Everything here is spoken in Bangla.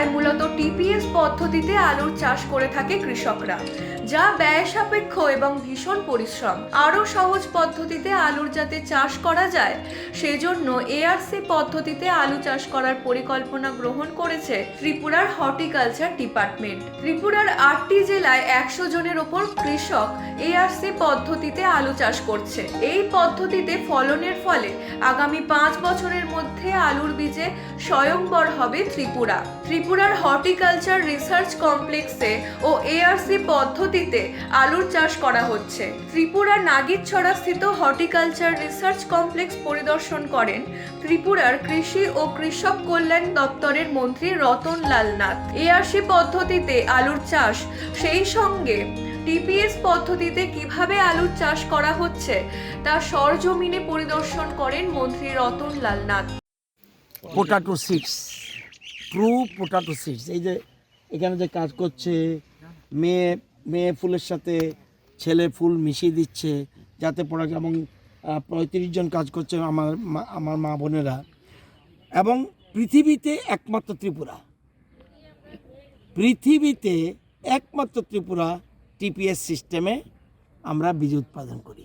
ত্রিপুরায় মূলত টিপিএস পদ্ধতিতে আলুর চাষ করে থাকে কৃষকরা, যা ব্যয় সাপেক্ষ এবং ভীষণ পরিশ্রম। আরও সহজ পদ্ধতিতে আলুর যাতে চাষ করা যায়, সেজন্য এআরসি পদ্ধতিতে আলু চাষ করার পরিকল্পনা গ্রহণ করেছে ত্রিপুরার হর্টিকালচার ডিপার্টমেন্ট। ত্রিপুরার আটটি জেলায় একশো জনের ওপর কৃষক এআরসি পদ্ধতিতে আলু চাষ করছে। এই পদ্ধতিতে ফলনের ফলে আগামী পাঁচ বছরের মধ্যে আলুর বীজে স্বয়ংবর হবে ত্রিপুরা ত্রিপুরার হর্টিকালচার রিসার্চ কমপ্লেক্সে ও এআরসি পদ্ধতিতে আলুর চাষ করা হচ্ছে। ত্রিপুরার নাগিরছড়া স্থিত হর্টিকালচার রিসার্চ কমপ্লেক্স পরিদর্শন করেন ত্রিপুরার কৃষি ও কৃষক কল্যাণ দপ্তরের মন্ত্রী রতন লাল নাথ। এআরসি পদ্ধতিতে আলুর চাষ, সেই সঙ্গে টিপিএস পদ্ধতিতে কীভাবে আলুর চাষ করা হচ্ছে, তা সরজমিনে পরিদর্শন করেন মন্ত্রী Ratan Lal Nath. Potato seeds true potato seeds এই যে এখানে যে কাজ করছে, মেয়ে মেয়ে ফুলের সাথে ছেলে ফুল মিশিয়ে দিচ্ছে যাতে পড়া এবং পঁয়ত্রিশ জন কাজ করছে আমার আমার মা বোনেরা। এবং পৃথিবীতে একমাত্র ত্রিপুরা। পৃথিবীতে একমাত্র ত্রিপুরা টিপিএস সিস্টেমে আমরা বীজ উৎপাদন করি।